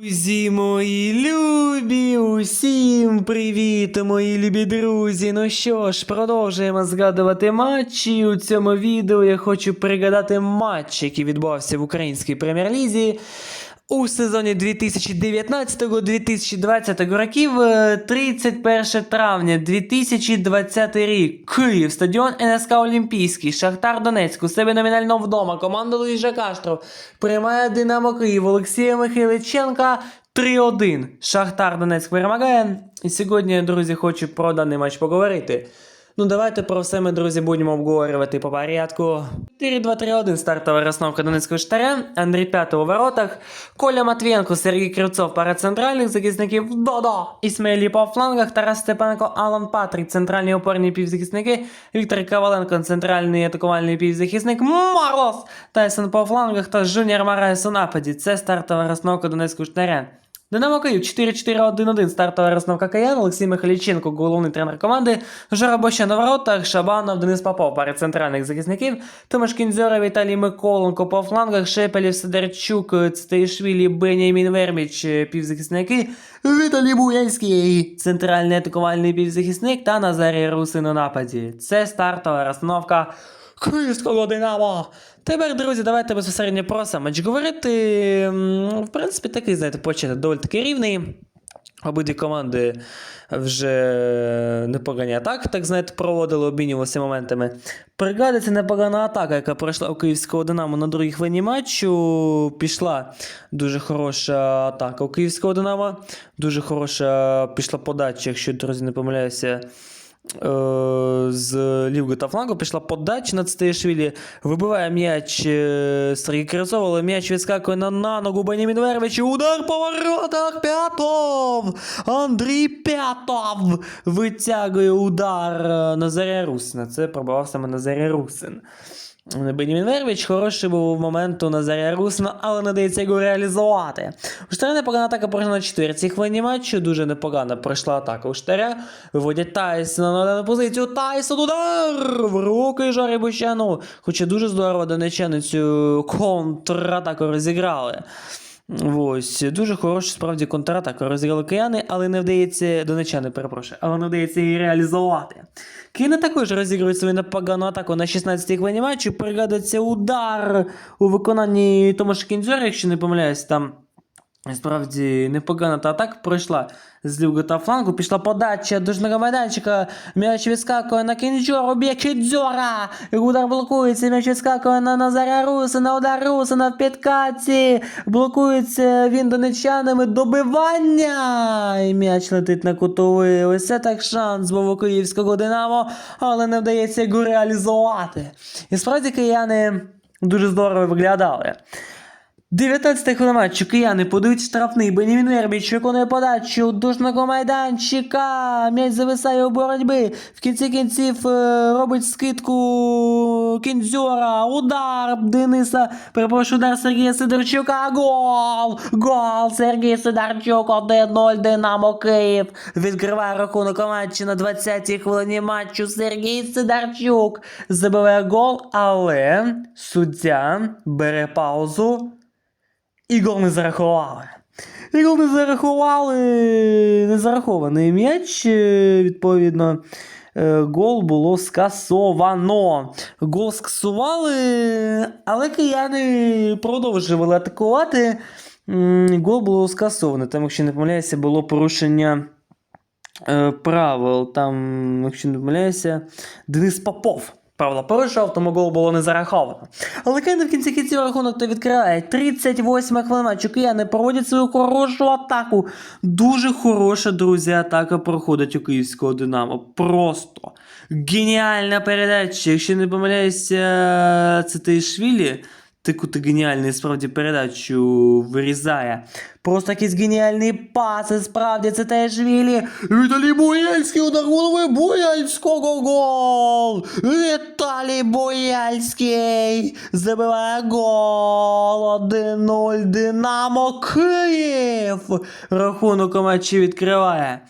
Друзі мої любі, усім привіт, мої любі друзі. Ну що ж, продовжуємо згадувати матчі. У цьому відео я хочу пригадати матч, який відбувався в українській прем'єр-лізі у сезоні 2019-2020 років. е, 31 травня 2020 рік. Київ, стадіон НСК Олімпійський, Шахтар Донецьк, у себе номінально вдома. Команда Луїжа Каштров приймає Динамо Київ Олексія Михайличенка 3-1. Шахтар Донецьк перемагає. І сьогодні, друзі, хочу про даний матч поговорити. Ну, давайте про все ми, друзі, будемо обговорювати по порядку. 4-2-3-1 стартова розновка Донецького штаря, Андрій П'ятий у воротах, Коля Матвієнко, Сергій Кривцов, пара центральних захисників Додо, Ісмаїлі по флангах, Тарас Степаненко, Алан Патрік, центральні опорні півзахисники, Віктор Коваленко, центральний атакувальний півзахисник Мороз, Тайсон по флангах та Жуніор Марайс у нападі. Це стартова розновка Донецького штаря. Динамо Київ 4-4-1-1, стартова розновка Каян, Олексій Михайліченко, головний тренер команди, Жора Боща на воротах, Шабанов, Денис Попов, пари центральних захисників, Томаш Кінзьора, Віталій Миколенко по флангах, Шепелів, Сидорчук, Цтеїшвілі, Бенямін Верміч, півзахисники, Віталій Буянський, центральний атакувальний півзахисник та Назарій Русин у нападі. Це стартова розстановка Київського Динамо. Тепер, друзі, давайте безпосередньо про сам матч говорити. В принципі, такий, знаєте, початок доволі таки рівний. Обидві команди вже непогані атаки, так знаєте, проводили, обмінювалися моментами. Пригадується непогана атака, яка пройшла у київського Динамо на другій хвилині матчу. Пішла дуже хороша атака у київського Динамо. Дуже хороша пішла подача, якщо друзі не помиляюся. Е, З лівого та флангу пішла подача на Цтеєшвілі, вибиває м'яч е, Сергій Кривцов, але м'яч відскакує на, на ногу Бенімін Вервич. Удар по воротах П'ятов! Андрій П'ятов витягує удар е, Назаря Русина. Це пробивав саме Назаря Русин. Бенімін Вервіч хороший був момент у Назаря Русина, але не дається його реалізувати. У Штаря непогана атака пройшла на четвертій хвилині матчу. Дуже непогана пройшла атака у Штаря. Виводять Тайсона на дану позицію. Тайсон удар! В руки Жорі Бущану. Хоча дуже здорово донечани цю контратаку розіграли. Ось, дуже хорошу справді контратаку розіграли кияни, але не вдається донечани, перепрошую, але не вдається її реалізувати. Кияни також розігрує свою непогану атаку на 16-й хвилині матчу. Пригадується удар у виконанні Томаша Кінзьора, якщо не помиляюсь, там Справді непогана та атака пройшла з лівого та флангу. Пішла подача дужного майданчика. М'яч відскакує на кінджору, б'є Кідзьора. Удар блокується. М'яч відскакує на Назаря Русина. Удар Русина в підкаті. Блокується він донечанами. Добивання. І м'яч летить на кутовий. Ось це так шанс був у київського Динамо, але не вдається його реалізувати. І справді кияни дуже здорово виглядали. 19 хвилина матчу кияни подають штрафний. Бенімін Вербіч виконує подачу дужного майданчика. М'яч зависає у боротьби. В кінці кінців е, робить скидку Кінзьора. Удар Дениса. Перепрошую, удар Сергія Сидорчука. Гол! Гол! Сергій Сидорчук 1-0 Динамо Київ. Відкриває рахунок матчі на 20-й хвилині матчу. Сергій Сидорчук забиває гол, але суддя бере паузу. І гол не зарахували. І гол не зарахували. Не зарахований м'яч. е, Відповідно, е, гол було скасовано. Гол скасували, але кияни продовжували атакувати. Гол було скасовано. Там, якщо не помиляюся, було порушення е, правил. Там, якщо не помиляюся, Денис Попов. Правила порушував, тому гол було не зараховано. Але Кияни в кінці кінців рахунок то відкриває. 38 хвилина Чукияни Кияни проводять свою хорошу атаку. Дуже хороша, друзі, атака проходить у київського Динамо. Просто геніальна передача. Якщо не помиляюся, це Тейшвілі. Таку геніальну справді передачу вирізає. Просто якісь геніальні паси, справді це теж Вілі. Віталій Буяльський удар голови Буяльського гол! Віталій Буяльський забиває гол 1-0 Динамо Київ. Рахунок у матчі відкриває.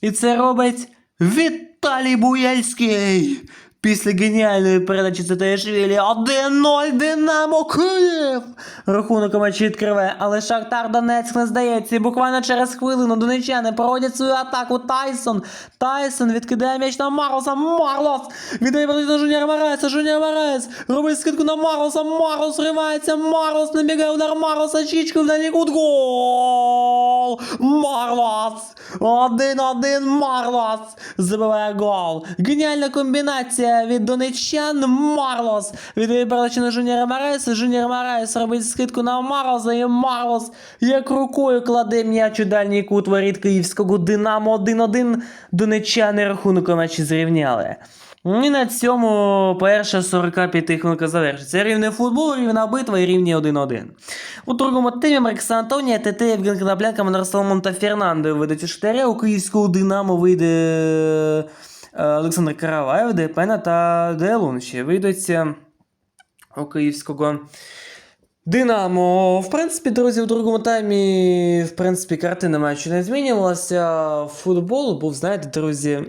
І це робить Віталій Буяльський. Після геніальної передачі Цитаєшвілі 1-0 Динамо Київ! Рахунок матчі відкриває, але Шахтар Донецьк не здається. І буквально через хвилину донечани проводять свою атаку Тайсон. Тайсон відкидає м'яч на Марлоса. Марлос! Віддає на Жуніора Мареса. Жуніор Марес робить скидку на Марлоса. Марлос ривається. Марлос набігає удар Марлоса. Чічку в дальній. Гол! Марлос! Один-один Марлос забиває гол. Геніальна комбінація від донеччан. Марлос віддає передачу на Жуніора Мареса. Жуніор Марес робить скидку на Марлоса. І Марлос як рукою кладе м'яч у дальній кут воріт київського Динамо 1-1. Донеччани рахунок у матчі зрівняли. І на цьому перша 45 хвилинка завершиться. Рівний футбол, рівна битва і рівні 1-1. У другому тимі Маркс Антонія, ТТ, Євген Коноплянка, Монар та Фернандо вийдуть у Штаря. У київського Динамо вийде Олександр Караваєв, Депена та Делун. Ще вийдуть е, у київського Динамо. В принципі, друзі, в другому таймі, в принципі, картина матчу не змінювалася. Футбол був, знаєте, друзі,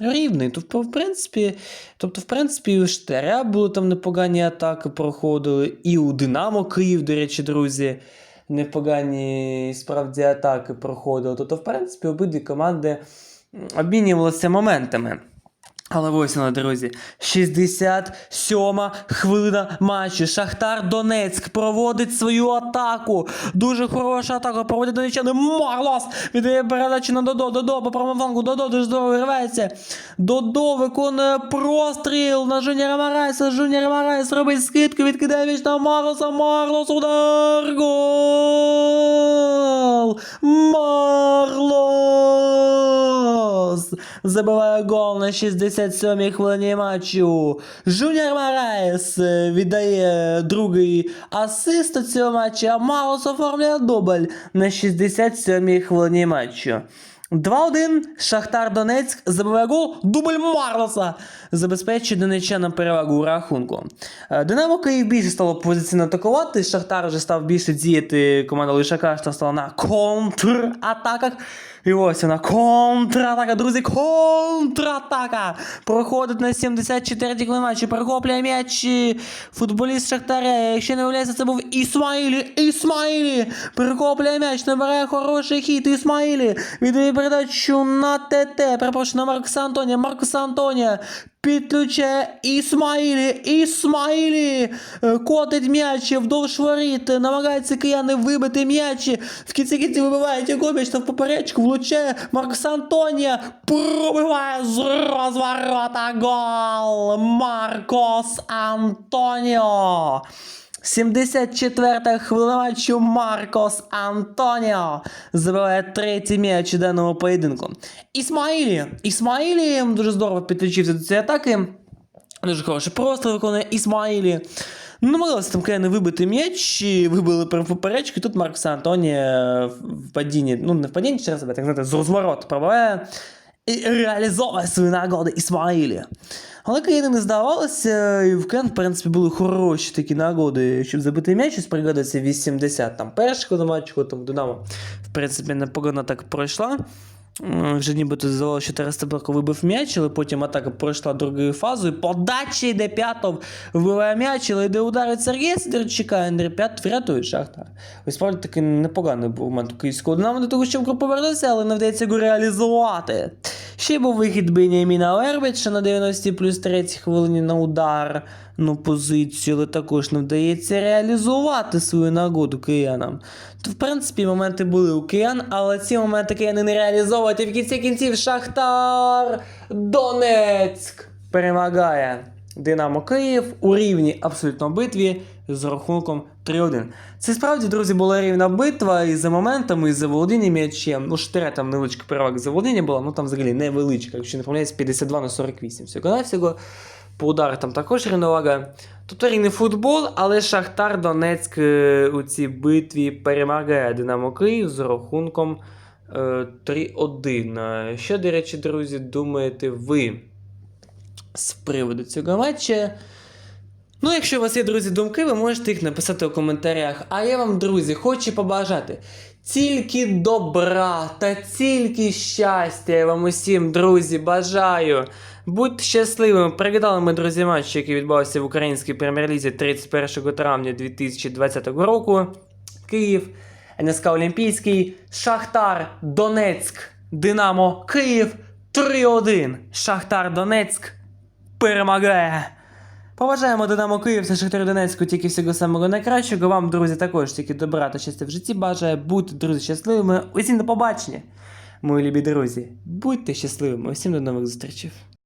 рівний. Тобто, в принципі, тобто, в принципі, у Штаря були там непогані атаки проходили, і у Динамо Київ, до речі, друзі, непогані справді атаки проходили. Тобто, в принципі, обидві команди обмінювалися моментами. Але ось вона, друзі, 67-ма хвилина матчу. Шахтар Донецьк проводить свою атаку. Дуже хороша атака. Проводить донеччани. Марлос віддає передачу на Додо. Додо по правому. Додо дуже здорово виривається. Додо виконує простріл на Жуніора Марайса. Жуніор Марайс робить скидку, відкидає м'яч на Марлоса. Марлос удар. Гол! Марлос! Забиває гол на 67-й хвилині матчу. Жуніор Марайс е, віддає другий асист у цього матчі, а Марлос оформляє дубль на 67-й хвилині матчу. 2-1. Шахтар Донецьк забиває гол. Дубль Марлоса забезпечує донеччанам перевагу у рахунку. Е, Динамо Київ більше стало позиційно атакувати. Шахтар вже став більше діяти. Команда Лишака що стала на контратаках. І ось вона контратака, друзі, контратака. Проходить на 74-й хвилині матчі, перехоплює м'яч футболіст Шахтаря. Якщо не виявляється, це був Ісмаїлі. Ісмаїлі перехоплює м'яч, набирає хороший хід. Ісмаїлі віддає передачу на ТТ. Перепрошую на Маркуса Антонія. Маркуса Антонія підключає Ісмаїлі. Ісмаїлі е, котить м'ячі вдовж воріт. Намагається кияни вибити м'ячі. В кінці кінці вибивають його та в поперечку. Влучає Маркс Антонія. Пробиває з розворота гол. Маркос Антоніо. 74-та хвилина Маркос Антоніо забиває третій м'яч у поєдинку. Ісмаїлі. Ісмаїлі дуже здорово підключився до цієї атаки. Дуже хороший простір виконує Ісмаїлі. Намагалися там кияни вибити м'яч, і вибили прямо в поперечку, тут Маркос Антонія в падінні, ну не в падінні через себе, так знаєте, з розвороту пробиває і реалізовує свої нагоди Ісмаїлі. Але кияни не здавалося, і в Кен, в принципі, були хороші такі нагоди, щоб забити м'яч, ось пригадується 80 там першого матчу, там Динамо, в принципі, непогано так пройшла. Вже нібито здавалося, що Тарас Стеберко вибив м'яч, але потім атака пройшла другою фазою. Подача йде п'ятов, вбиває м'яч, але йде ударить Сергія Сидорчука, Андрій П'ят врятує Шахтар. Ось справді таки непоганий був момент у київського Динамо до того, щоб повернувся, але не вдається його реалізувати. Ще був вихід Беніаміна Лербіча на 90 плюс 3 хвилині на удар. Ну, позицію, але також не вдається реалізувати свою нагоду киянам. То, в принципі, моменти були у киян, але ці моменти кияни не реалізовують. І в кінці кінців Шахтар Донецьк перемагає Динамо Київ у рівній абсолютно битві з рахунком 3-1. Це справді, друзі, була рівна битва і за моментами, і за володінням м'ячем. Ну, Штиря там невеличка перевага за володіння була, ну там взагалі невеличка, якщо не помиляюсь, 52 на 48. Всього на всього. По ударах там також рівновага. Тобто рівний футбол, але Шахтар Донецьк е, у цій битві перемагає Динамо Київ з рахунком е, 3-1. Е, Що, до речі, друзі, думаєте ви з приводу цього матча? Ну, якщо у вас є, друзі, думки, ви можете їх написати у коментарях. А я вам, друзі, хочу побажати Тільки добра та тільки щастя я вам усім, друзі, бажаю. Будьте щасливими. Привітали ми, друзі, матч, який відбувався в українській прем'єр-лізі 31 травня 2020 року. Київ, НСК Олімпійський, Шахтар, Донецьк, Динамо, Київ 3-1. Шахтар Донецьк перемагає. Побажаємо Динамо Київ та Шахтар Донецьку тільки всього самого найкращого. Вам, друзі, також тільки добра та щастя в житті бажає. Будьте, друзі, щасливими. Усім до побачення. Мої любі друзі, будьте щасливими. Усім до нових зустрічей.